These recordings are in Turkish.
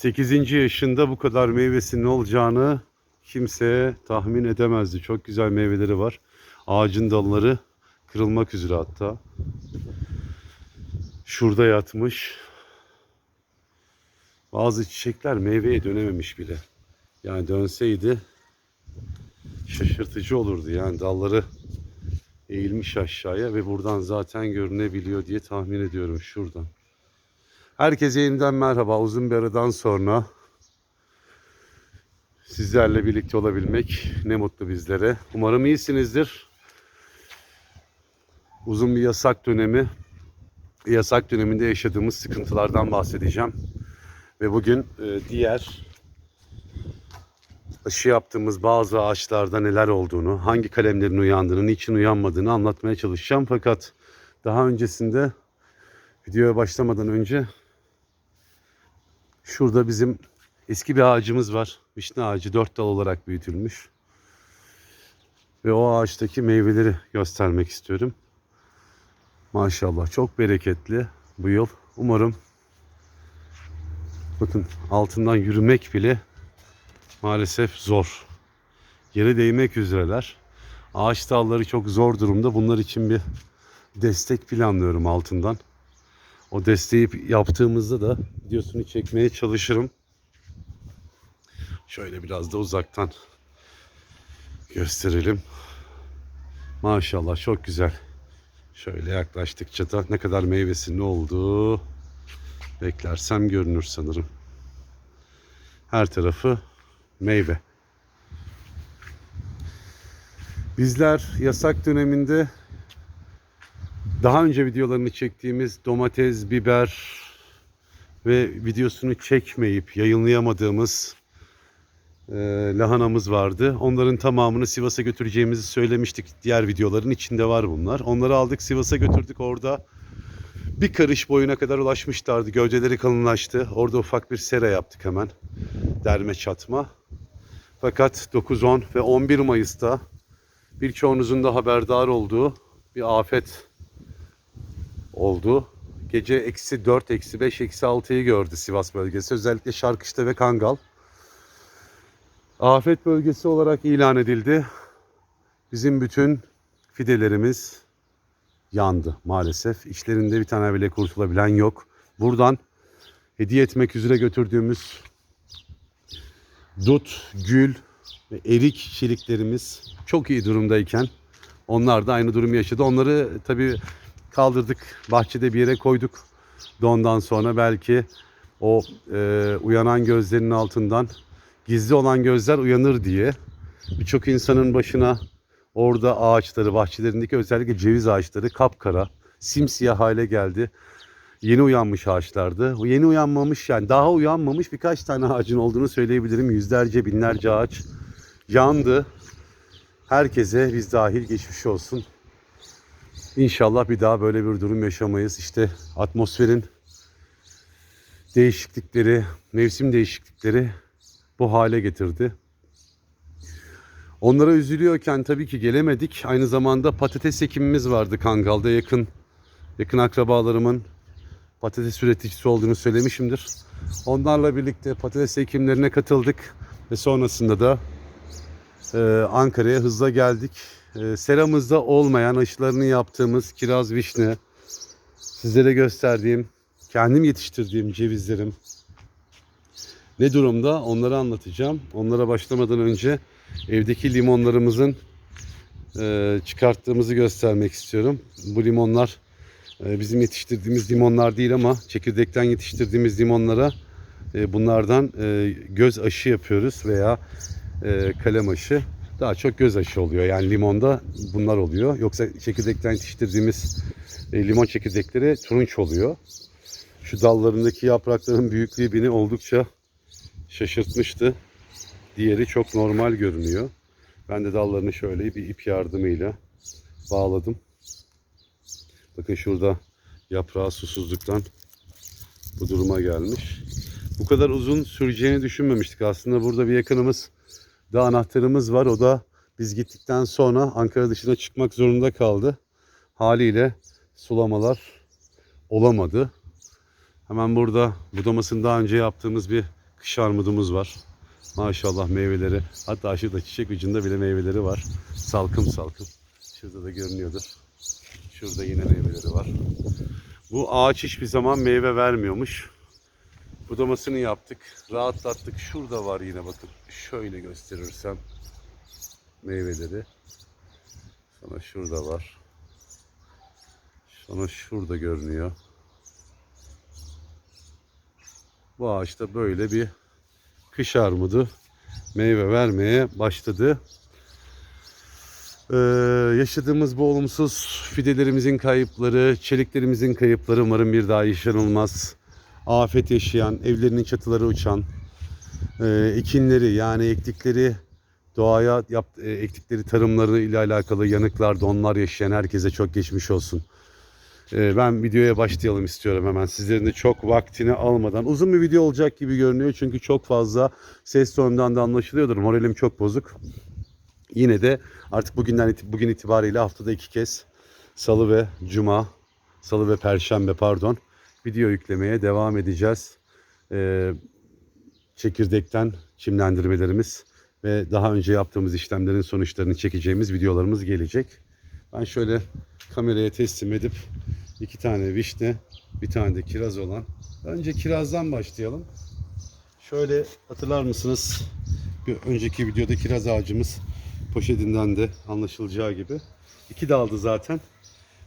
8. yaşında bu kadar meyvesinin olacağını kimse tahmin edemezdi. Çok güzel meyveleri var. Ağacın dalları kırılmak üzere hatta. Şurada yatmış. Bazı çiçekler meyveye dönememiş bile. Yani dönseydi şaşırtıcı olurdu. Yani dalları eğilmiş aşağıya ve buradan zaten görünebiliyor diye tahmin ediyorum şuradan. Herkese yeniden merhaba. Uzun bir aradan sonra sizlerle birlikte olabilmek ne mutlu bizlere. Umarım iyisinizdir. Uzun bir yasak dönemi, yasak döneminde yaşadığımız sıkıntılardan bahsedeceğim. Ve bugün e, diğer aşı yaptığımız bazı ağaçlarda neler olduğunu, hangi kalemlerin uyandığını, niçin uyanmadığını anlatmaya çalışacağım. Fakat daha öncesinde videoya başlamadan önce şurada bizim eski bir ağacımız var. Vişne ağacı dört dal olarak büyütülmüş. Ve o ağaçtaki meyveleri göstermek istiyorum. Maşallah çok bereketli bu yıl. Umarım bakın altından yürümek bile maalesef zor. Yere değmek üzereler. Ağaç dalları çok zor durumda. Bunlar için bir destek planlıyorum altından. O desteği yaptığımızda da videosunu çekmeye çalışırım. Şöyle biraz da uzaktan gösterelim. Maşallah çok güzel. Şöyle yaklaştıkça da ne kadar meyvesinin olduğu beklersem görünür sanırım. Her tarafı meyve. Bizler yasak döneminde daha önce videolarını çektiğimiz domates, biber ve videosunu çekmeyip yayınlayamadığımız e, lahanamız vardı. Onların tamamını Sivas'a götüreceğimizi söylemiştik. Diğer videoların içinde var bunlar. Onları aldık Sivas'a götürdük. Orada bir karış boyuna kadar ulaşmışlardı. Gövdeleri kalınlaştı. Orada ufak bir sera yaptık hemen. Derme çatma. Fakat 9, 10 ve 11 Mayıs'ta birçoğunuzun da haberdar olduğu bir afet oldu. Gece eksi 4, eksi 5, eksi 6'yı gördü Sivas bölgesi. Özellikle Şarkışla ve Kangal. Afet bölgesi olarak ilan edildi. Bizim bütün fidelerimiz yandı maalesef. İçlerinde bir tane bile kurtulabilen yok. Buradan hediye etmek üzere götürdüğümüz dut, gül ve erik çeliklerimiz çok iyi durumdayken onlar da aynı durumu yaşadı. Onları tabii kaldırdık bahçede bir yere koyduk. Dondan sonra belki o e, uyanan gözlerinin altından gizli olan gözler uyanır diye birçok insanın başına orada ağaçları, bahçelerindeki özellikle ceviz ağaçları kapkara, simsiyah hale geldi. Yeni uyanmış ağaçlardı. O yeni uyanmamış yani daha uyanmamış birkaç tane ağacın olduğunu söyleyebilirim. Yüzlerce, binlerce ağaç yandı. Herkese biz dahil geçmiş olsun. İnşallah bir daha böyle bir durum yaşamayız. İşte atmosferin değişiklikleri, mevsim değişiklikleri bu hale getirdi. Onlara üzülüyorken tabii ki gelemedik. Aynı zamanda patates ekimimiz vardı Kangal'da yakın yakın akrabalarımın patates üreticisi olduğunu söylemişimdir. Onlarla birlikte patates ekimlerine katıldık ve sonrasında da e, Ankara'ya hızla geldik. E, seramızda olmayan aşılarını yaptığımız kiraz vişne, sizlere gösterdiğim, kendim yetiştirdiğim cevizlerim ne durumda onları anlatacağım. Onlara başlamadan önce evdeki limonlarımızın e, çıkarttığımızı göstermek istiyorum. Bu limonlar e, bizim yetiştirdiğimiz limonlar değil ama çekirdekten yetiştirdiğimiz limonlara e, bunlardan göz aşı yapıyoruz veya e, kalem aşı. Daha çok göz aşı oluyor. Yani limonda bunlar oluyor. Yoksa çekirdekten yetiştirdiğimiz e, limon çekirdekleri turunç oluyor. Şu dallarındaki yaprakların büyüklüğü beni oldukça şaşırtmıştı. Diğeri çok normal görünüyor. Ben de dallarını şöyle bir ip yardımıyla bağladım. Bakın şurada yaprağı susuzluktan bu duruma gelmiş. Bu kadar uzun süreceğini düşünmemiştik. Aslında burada bir yakınımız da anahtarımız var. O da biz gittikten sonra Ankara dışına çıkmak zorunda kaldı. Haliyle sulamalar olamadı. Hemen burada budamasını daha önce yaptığımız bir kış armudumuz var. Maşallah meyveleri. Hatta şurada çiçek ucunda bile meyveleri var. Salkım salkım. Şurada da görünüyordur. Şurada yine meyveleri var. Bu ağaç hiçbir zaman meyve vermiyormuş. Budamasını yaptık. Rahatlattık. Şurada var yine bakın. Şöyle gösterirsem meyveleri. Sonra şurada var. Sonra şurada görünüyor. Bu ağaçta böyle bir kış armudu meyve vermeye başladı. Ee, yaşadığımız bu olumsuz fidelerimizin kayıpları, çeliklerimizin kayıpları umarım bir daha yaşanılmaz. Afet yaşayan, evlerinin çatıları uçan, e, ekinleri yani ektikleri doğaya yap, e, ektikleri tarımları ile alakalı yanıklar, donlar yaşayan herkese çok geçmiş olsun. E, ben videoya başlayalım istiyorum hemen. Sizlerin de çok vaktini almadan. Uzun bir video olacak gibi görünüyor çünkü çok fazla ses tonundan da anlaşılıyordur. Moralim çok bozuk. Yine de artık bugünden bugün itibariyle haftada iki kez salı ve cuma, salı ve perşembe pardon video yüklemeye devam edeceğiz. Ee, çekirdekten çimlendirmelerimiz ve daha önce yaptığımız işlemlerin sonuçlarını çekeceğimiz videolarımız gelecek. Ben şöyle kameraya teslim edip iki tane vişne, bir tane de kiraz olan. Önce kirazdan başlayalım. Şöyle hatırlar mısınız? Bir önceki videoda kiraz ağacımız poşetinden de anlaşılacağı gibi. iki daldı zaten.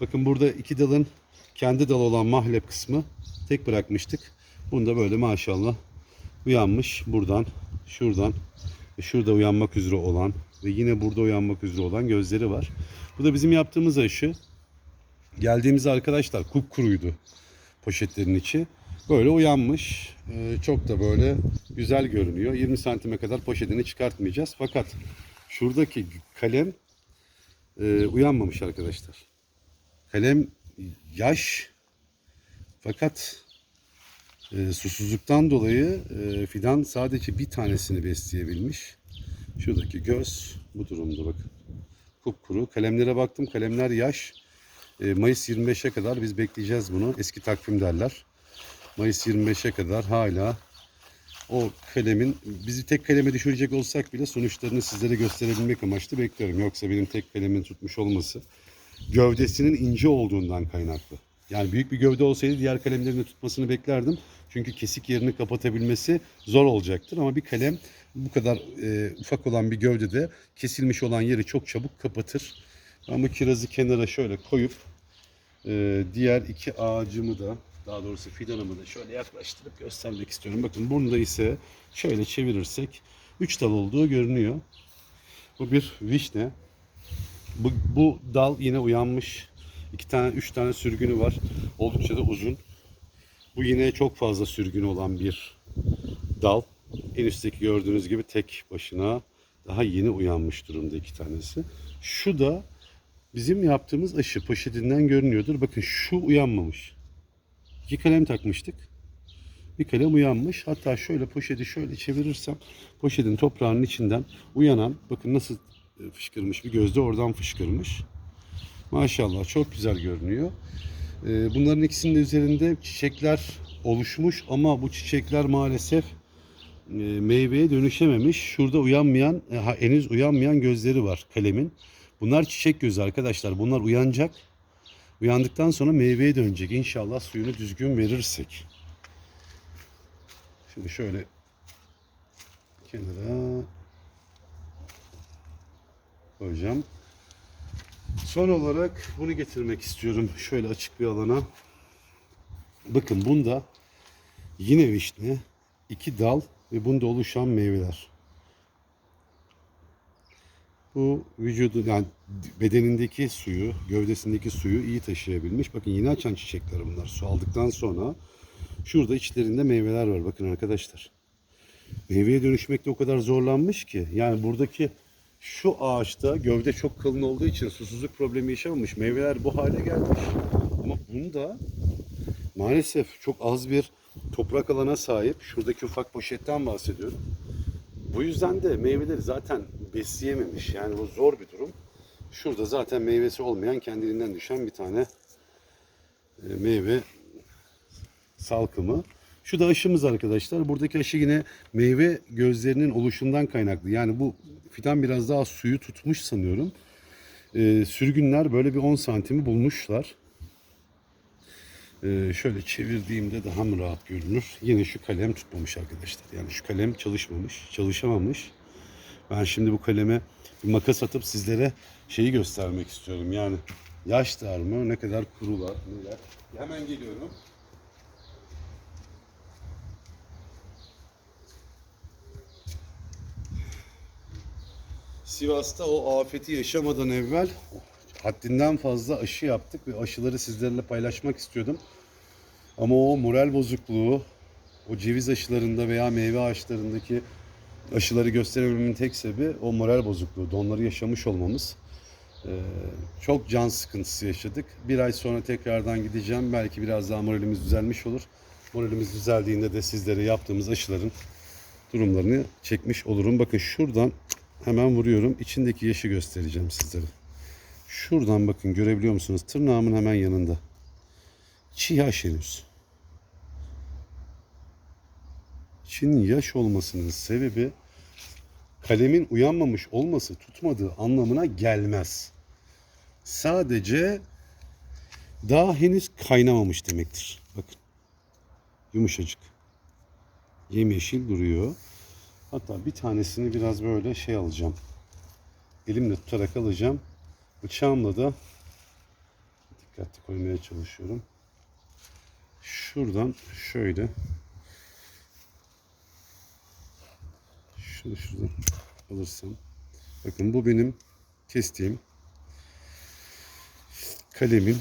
Bakın burada iki dalın kendi dal olan mahlep kısmı tek bırakmıştık. Bunda böyle maşallah uyanmış buradan, şuradan, ve şurada uyanmak üzere olan ve yine burada uyanmak üzere olan gözleri var. Bu da bizim yaptığımız aşı. Geldiğimiz arkadaşlar kupkuruydu poşetlerin içi. Böyle uyanmış. Ee, çok da böyle güzel görünüyor. 20 santime kadar poşetini çıkartmayacağız. Fakat şuradaki kalem e, uyanmamış arkadaşlar. Kalem yaş fakat e, susuzluktan dolayı e, fidan sadece bir tanesini besleyebilmiş. Şuradaki göz bu durumda bakın. Kupkuru. Kalemlere baktım. Kalemler yaş. E, Mayıs 25'e kadar biz bekleyeceğiz bunu. Eski takvim derler. Mayıs 25'e kadar hala o kalemin bizi tek kaleme düşürecek olsak bile sonuçlarını sizlere gösterebilmek amaçlı bekliyorum. Yoksa benim tek kalemin tutmuş olması gövdesinin ince olduğundan kaynaklı. Yani büyük bir gövde olsaydı diğer kalemlerin de tutmasını beklerdim. Çünkü kesik yerini kapatabilmesi zor olacaktır. Ama bir kalem bu kadar e, ufak olan bir gövdede kesilmiş olan yeri çok çabuk kapatır. Ben bu kirazı kenara şöyle koyup e, diğer iki ağacımı da daha doğrusu fidanımı da şöyle yaklaştırıp göstermek istiyorum. Bakın bunda ise şöyle çevirirsek 3 dal olduğu görünüyor. Bu bir vişne. Bu, bu dal yine uyanmış. İki tane, üç tane sürgünü var. Oldukça da uzun. Bu yine çok fazla sürgünü olan bir dal. En üstteki gördüğünüz gibi tek başına daha yeni uyanmış durumda iki tanesi. Şu da bizim yaptığımız aşı poşetinden görünüyordur. Bakın şu uyanmamış. İki kalem takmıştık. Bir kalem uyanmış. Hatta şöyle poşeti şöyle çevirirsem poşetin toprağının içinden uyanan bakın nasıl fışkırmış bir gözde oradan fışkırmış. Maşallah çok güzel görünüyor. E, Bunların ikisinin de üzerinde çiçekler oluşmuş ama bu çiçekler maalesef e, meyveye dönüşememiş. Şurada uyanmayan, e, henüz uyanmayan gözleri var kalemin. Bunlar çiçek gözü arkadaşlar. Bunlar uyanacak. Uyandıktan sonra meyveye dönecek. İnşallah suyunu düzgün verirsek. Şimdi şöyle kenara koyacağım. Son olarak bunu getirmek istiyorum. Şöyle açık bir alana. Bakın bunda yine vişne, iki dal ve bunda oluşan meyveler. Bu vücudu yani bedenindeki suyu, gövdesindeki suyu iyi taşıyabilmiş. Bakın yeni açan çiçekler bunlar. Su aldıktan sonra şurada içlerinde meyveler var. Bakın arkadaşlar. Meyveye dönüşmekte o kadar zorlanmış ki. Yani buradaki şu ağaçta gövde çok kalın olduğu için susuzluk problemi yaşamamış. Meyveler bu hale gelmiş. Ama bunda maalesef çok az bir toprak alana sahip. Şuradaki ufak poşetten bahsediyorum. Bu yüzden de meyveleri zaten besleyememiş. Yani bu zor bir durum. Şurada zaten meyvesi olmayan kendiliğinden düşen bir tane e, meyve salkımı. Şu da aşımız arkadaşlar. Buradaki aşı yine meyve gözlerinin oluşundan kaynaklı. Yani bu fidan biraz daha suyu tutmuş sanıyorum. Ee, sürgünler böyle bir 10 santimi bulmuşlar. Ee, şöyle çevirdiğimde daha mı rahat görünür? Yine şu kalem tutmamış arkadaşlar. Yani şu kalem çalışmamış, çalışamamış. Ben şimdi bu kaleme bir makas atıp sizlere şeyi göstermek istiyorum. Yani yaşlar mı, ne kadar kurular, neler. Hemen geliyorum. Sivas'ta o afeti yaşamadan evvel haddinden fazla aşı yaptık ve aşıları sizlerle paylaşmak istiyordum. Ama o moral bozukluğu, o ceviz aşılarında veya meyve ağaçlarındaki aşıları gösteremememin tek sebebi o moral bozukluğu. Onları yaşamış olmamız. Ee, çok can sıkıntısı yaşadık. Bir ay sonra tekrardan gideceğim. Belki biraz daha moralimiz düzelmiş olur. Moralimiz düzeldiğinde de sizlere yaptığımız aşıların durumlarını çekmiş olurum. Bakın şuradan hemen vuruyorum. İçindeki yaşı göstereceğim sizlere. Şuradan bakın görebiliyor musunuz? Tırnağımın hemen yanında. Çiğ yaş henüz. Çin yaş olmasının sebebi kalemin uyanmamış olması tutmadığı anlamına gelmez. Sadece daha henüz kaynamamış demektir. Bakın. Yumuşacık. Yemyeşil duruyor. Hatta bir tanesini biraz böyle şey alacağım. Elimle tutarak alacağım. Bıçağımla da dikkatli koymaya çalışıyorum. Şuradan şöyle şunu şuradan alırsam bakın bu benim kestiğim kalemin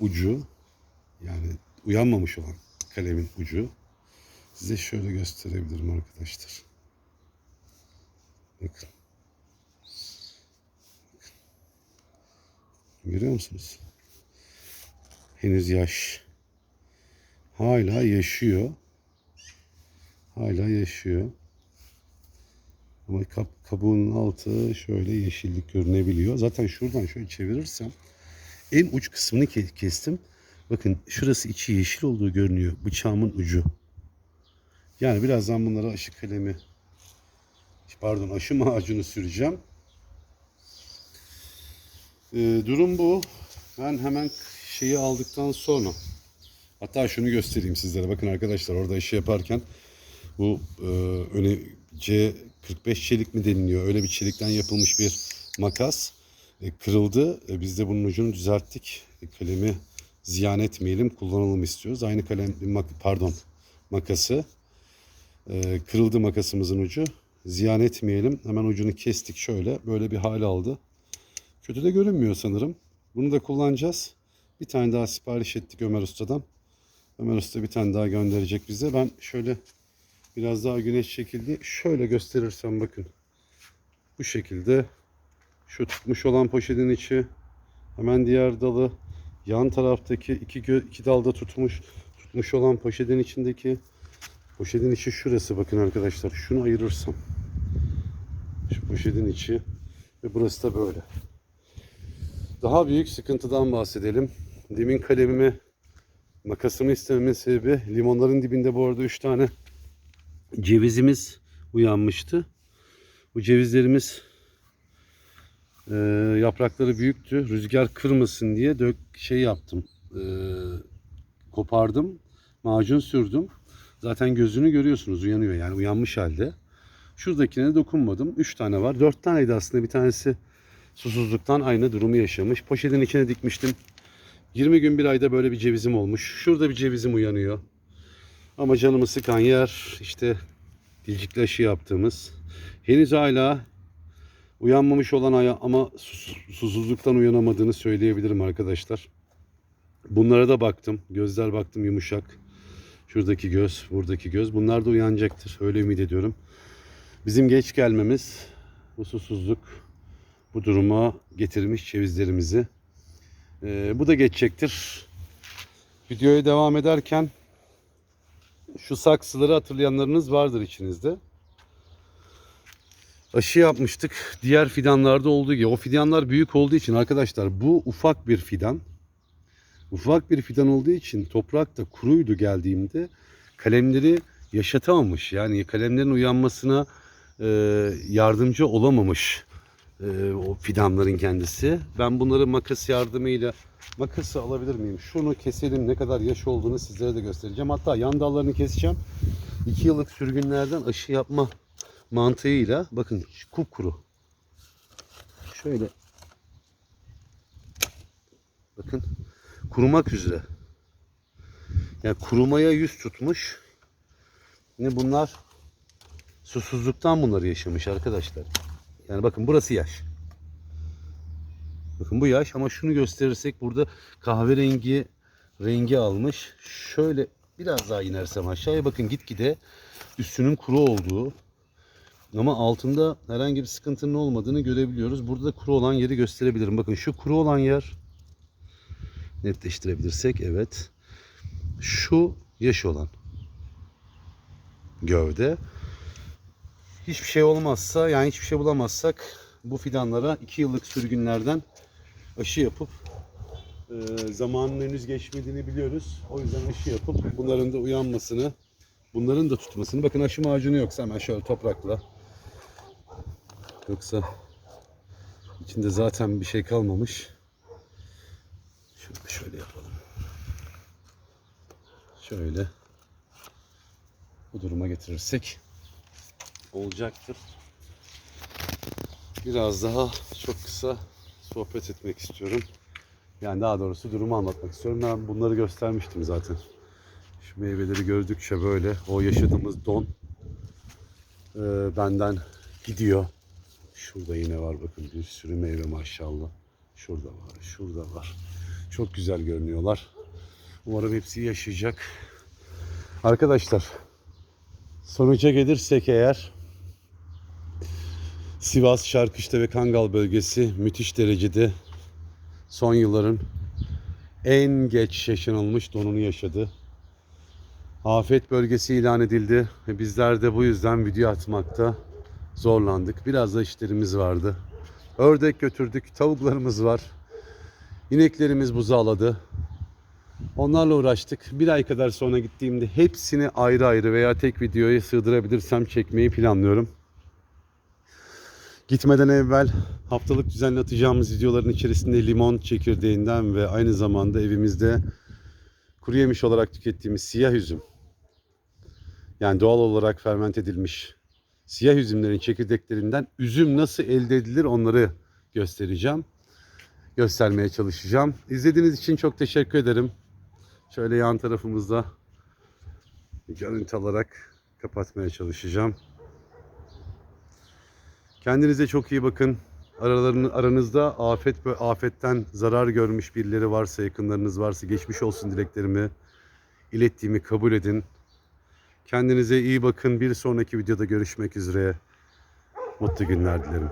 ucu yani uyanmamış olan kalemin ucu size şöyle gösterebilirim arkadaşlar. Bakın. Görüyor musunuz? Henüz yaş. Hala yaşıyor. Hala yaşıyor. Ama kap, kabuğunun altı şöyle yeşillik görünebiliyor. Zaten şuradan şöyle çevirirsem en uç kısmını ke- kestim. Bakın şurası içi yeşil olduğu görünüyor. Bıçağımın ucu. Yani birazdan bunlara aşı kalemi pardon aşı macunu süreceğim. Ee, durum bu. Ben hemen şeyi aldıktan sonra hatta şunu göstereyim sizlere. Bakın arkadaşlar orada aşı yaparken bu e, öne C45 çelik mi deniliyor? Öyle bir çelikten yapılmış bir makas e, kırıldı. E, biz de bunun ucunu düzelttik. E, kalemi ziyan etmeyelim, kullanalım istiyoruz. Aynı kalem pardon makası e, kırıldı makasımızın ucu. Ziyan etmeyelim. Hemen ucunu kestik şöyle. Böyle bir hal aldı. Kötü de görünmüyor sanırım. Bunu da kullanacağız. Bir tane daha sipariş ettik Ömer Usta'dan. Ömer Usta bir tane daha gönderecek bize. Ben şöyle biraz daha güneş çekildi. Şöyle gösterirsem bakın. Bu şekilde şu tutmuş olan poşetin içi hemen diğer dalı yan taraftaki iki, gö- iki dalda tutmuş tutmuş olan poşetin içindeki poşetin içi şurası bakın arkadaşlar şunu ayırırsam şu poşetin içi ve burası da böyle. Daha büyük sıkıntıdan bahsedelim. Demin kalemimi makasımı istememin sebebi limonların dibinde bu arada 3 tane cevizimiz uyanmıştı. Bu cevizlerimiz e, yaprakları büyüktü. Rüzgar kırmasın diye dök şey yaptım. E, kopardım. Macun sürdüm. Zaten gözünü görüyorsunuz uyanıyor yani uyanmış halde. Şuradakine dokunmadım. 3 tane var. 4 taneydi aslında. Bir tanesi susuzluktan aynı durumu yaşamış. Poşetin içine dikmiştim. 20 gün bir ayda böyle bir cevizim olmuş. Şurada bir cevizim uyanıyor. Ama canımı sıkan yer işte dilcikli aşı yaptığımız. Henüz hala uyanmamış olan aya- ama sus- susuzluktan uyanamadığını söyleyebilirim arkadaşlar. Bunlara da baktım. Gözler baktım yumuşak. Şuradaki göz, buradaki göz. Bunlar da uyanacaktır. Öyle ümit ediyorum. Bizim geç gelmemiz bu susuzluk bu duruma getirmiş cevizlerimizi. Ee, bu da geçecektir. Videoya devam ederken şu saksıları hatırlayanlarınız vardır içinizde. Aşı yapmıştık. Diğer fidanlarda olduğu gibi. O fidanlar büyük olduğu için arkadaşlar bu ufak bir fidan. Ufak bir fidan olduğu için toprak da kuruydu geldiğimde. Kalemleri yaşatamamış. Yani kalemlerin uyanmasına e, yardımcı olamamış e, o fidanların kendisi. Ben bunları makas yardımıyla makası alabilir miyim? Şunu keselim ne kadar yaş olduğunu sizlere de göstereceğim. Hatta yan dallarını keseceğim. 2 yıllık sürgünlerden aşı yapma mantığıyla bakın kupkuru. Şöyle bakın kurumak üzere. Yani kurumaya yüz tutmuş. Yine bunlar susuzluktan bunları yaşamış arkadaşlar. Yani bakın burası yaş. Bakın bu yaş ama şunu gösterirsek burada kahverengi rengi almış. Şöyle biraz daha inersem aşağıya bakın gitgide üstünün kuru olduğu ama altında herhangi bir sıkıntının olmadığını görebiliyoruz. Burada da kuru olan yeri gösterebilirim. Bakın şu kuru olan yer netleştirebilirsek evet. Şu yaş olan gövde. Hiçbir şey olmazsa yani hiçbir şey bulamazsak bu fidanlara 2 yıllık sürgünlerden aşı yapıp e, zamanın henüz geçmediğini biliyoruz. O yüzden aşı yapıp bunların da uyanmasını, bunların da tutmasını. Bakın aşı macunu yoksa hemen şöyle toprakla. Yoksa içinde zaten bir şey kalmamış. Şunu şöyle yapalım. Şöyle bu duruma getirirsek olacaktır. Biraz daha çok kısa sohbet etmek istiyorum. Yani daha doğrusu durumu anlatmak istiyorum. Ben bunları göstermiştim zaten. Şu meyveleri gördükçe böyle o yaşadığımız don e, benden gidiyor. Şurada yine var bakın bir sürü meyve maşallah. Şurada var, şurada var. Çok güzel görünüyorlar. Umarım hepsi yaşayacak. Arkadaşlar sonuca gelirsek eğer Sivas, Şarkışla ve Kangal bölgesi müthiş derecede son yılların en geç yaşanılmış donunu yaşadı. Afet bölgesi ilan edildi bizler de bu yüzden video atmakta zorlandık. Biraz da işlerimiz vardı. Ördek götürdük, tavuklarımız var. İneklerimiz buzağladı. Onlarla uğraştık. Bir ay kadar sonra gittiğimde hepsini ayrı ayrı veya tek videoya sığdırabilirsem çekmeyi planlıyorum. Gitmeden evvel haftalık düzenli atacağımız videoların içerisinde limon çekirdeğinden ve aynı zamanda evimizde kuru yemiş olarak tükettiğimiz siyah üzüm yani doğal olarak ferment edilmiş siyah üzümlerin çekirdeklerinden üzüm nasıl elde edilir onları göstereceğim. Göstermeye çalışacağım. İzlediğiniz için çok teşekkür ederim. Şöyle yan tarafımızda görüntü alarak kapatmaya çalışacağım. Kendinize çok iyi bakın. Aralarını, aranızda afet ve afetten zarar görmüş birileri varsa, yakınlarınız varsa geçmiş olsun dileklerimi ilettiğimi kabul edin. Kendinize iyi bakın. Bir sonraki videoda görüşmek üzere. Mutlu günler dilerim.